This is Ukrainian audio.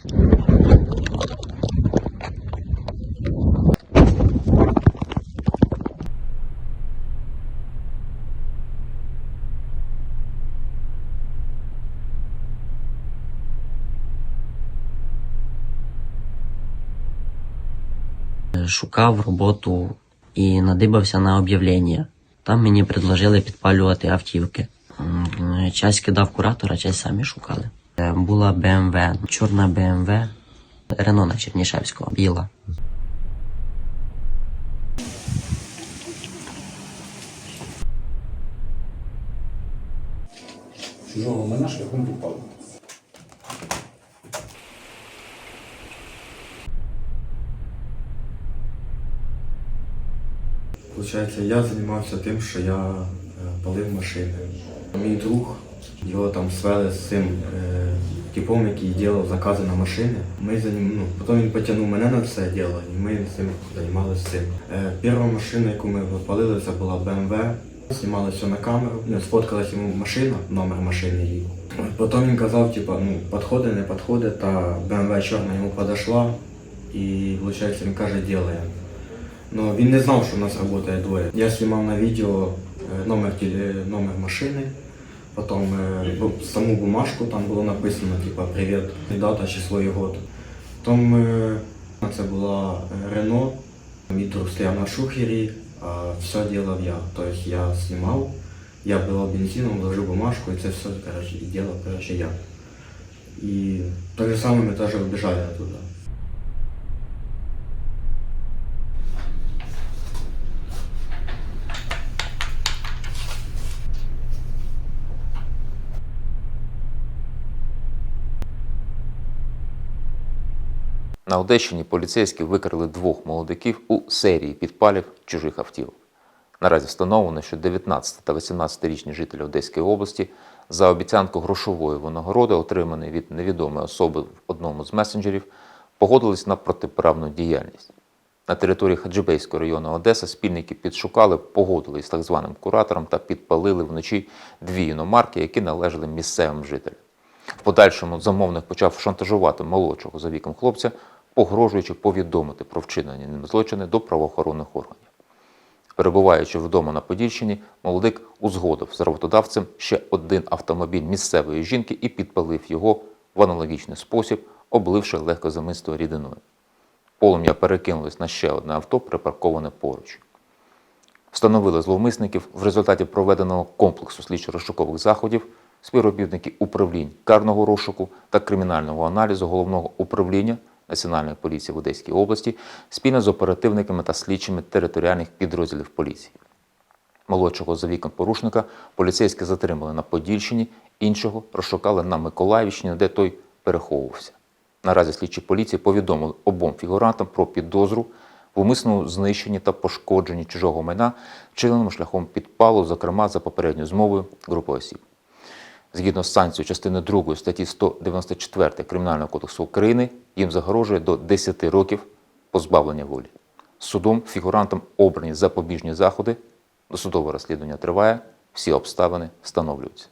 Шукав роботу і надибався на об'явлення. Там мені предложили підпалювати автівки. Часть кидав куратора, часть самі шукали. Е, Була БМВ, чорна БМВ, Рено на Чернішевського, біла. чужого мене шляхом попали. Получається, я займався тим, що я е, палив машини. Мій друг, його там свели з цим е, типом, який робив закази на машини. Ми за ну, потім він потягнув мене на це діло, і ми цим займалися цим. Е, перша машина, яку ми випалили, це була BMW. Знімали все на камеру, ну, сфоткалась йому машина, номер машини її. Потім він казав, типа, ну, підходить, не підходить, та BMW чорна йому подошла. І, виходить, він каже, ділаємо. Но він не знав, що у нас працює двоє. Я знімав на відео е, номер, номер машини, потім е, саму бумажку, там було написано, типа, привіт, дата, число і год. Потім е, це була Рено, мій стояв на шухері, а все робив я. Тобто я знімав, я бив бензином, вложив бумажку, і це все коротше, і робив коротше, я. І те же саме ми теж вибіжали оттуда. На Одещині поліцейські викрили двох молодиків у серії підпалів чужих автівок. Наразі встановлено, що 19 та 18-річні жителі Одеської області за обіцянку грошової винагороди, отриманої від невідомої особи в одному з месенджерів, погодились на протиправну діяльність. На території Хаджибейського району Одеси спільники підшукали, погодились з так званим куратором та підпалили вночі дві іномарки, які належали місцевим жителям. В подальшому замовник почав шантажувати молодшого за віком хлопця, погрожуючи повідомити про вчинені ним злочини до правоохоронних органів. Перебуваючи вдома на Подільщині, молодик узгодив з роботодавцем ще один автомобіль місцевої жінки і підпалив його в аналогічний спосіб, обливши легкозамистою рідиною. Полум'я перекинулось на ще одне авто, припарковане поруч. Встановили зловмисників в результаті проведеного комплексу слідчо-розшукових заходів співробітники управлінь карного розшуку та кримінального аналізу головного управління Національної поліції в Одеській області спільно з оперативниками та слідчими територіальних підрозділів поліції. Молодшого за віком порушника поліцейські затримали на Подільщині, іншого розшукали на Миколаївщині, де той переховувався. Наразі слідчі поліції повідомили обом фігурантам про підозру в умисному знищенні та пошкодженні чужого майна, вчиненому шляхом підпалу, зокрема за попередньою змовою групи осіб. Згідно з санкцією частини 2 статті 194 Кримінального кодексу України, їм загрожує до 10 років позбавлення волі. Судом фігурантам обрані запобіжні заходи. Досудове розслідування триває, всі обставини встановлюються.